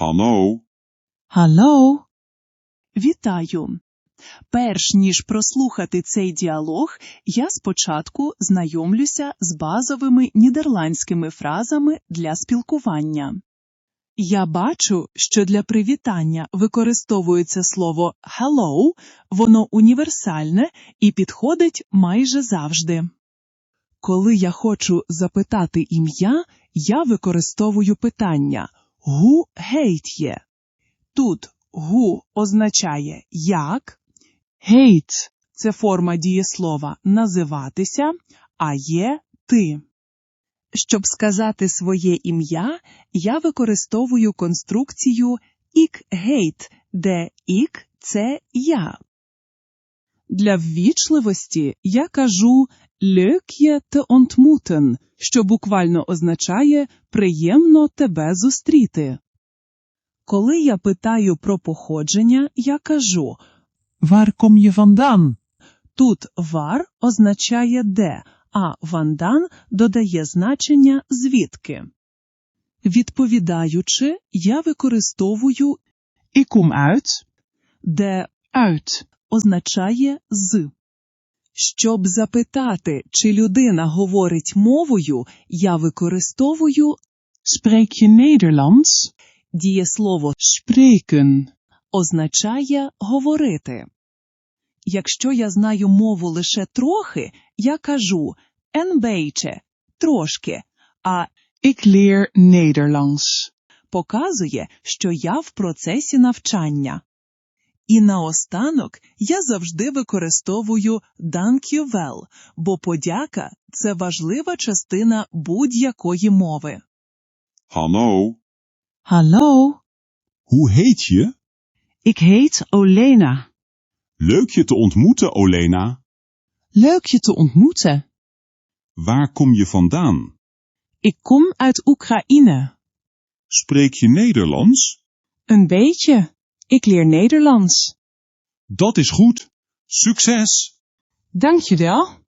Hallo, Hallo? Вітаю! Перш ніж прослухати цей діалог, я спочатку знайомлюся з базовими нідерландськими фразами для спілкування. Я бачу, що для привітання використовується слово hello, воно універсальне і підходить майже завжди. Коли я хочу запитати ім'я, я використовую питання «Гу гейт є?» Тут «гу» означає «як», «гейт» – це форма дієслова «називатися», а є «ти». Щоб сказати своє ім'я, я використовую конструкцію «ік гейт», де «ік» – це «я». Для ввічливості я кажу «leuk je te ontmoeten», що буквально означає «приємно тебе зустріти». Коли я питаю про походження, я кажу kom je vandaan? Тут вар означає де, а вандан додає значення звідки. Відповідаючи, я використовую kom uit. де uit означає з. Щоб запитати, чи людина говорить мовою, я використовую Spreek je Nederlands? дієслово Spreken. означає говорити. Якщо я знаю мову лише трохи, я кажу «een beetje» – трошки, а Ik leer Nederlands. показує, що я в процесі навчання. І наостанок я завжди використовую «dankjewel», бо подяка – це важлива частина будь-якої мови. hallo. Hallo? Hoe heet je? Ik heet Olena. Leuk je te ontmoeten, Olena. Leuk je te ontmoeten. Waar kom je vandaan? Ik kom uit Oekraïne. Spreek je Nederlands? Een beetje. Ik leer Nederlands. Dat is goed. Succes! Dank je wel.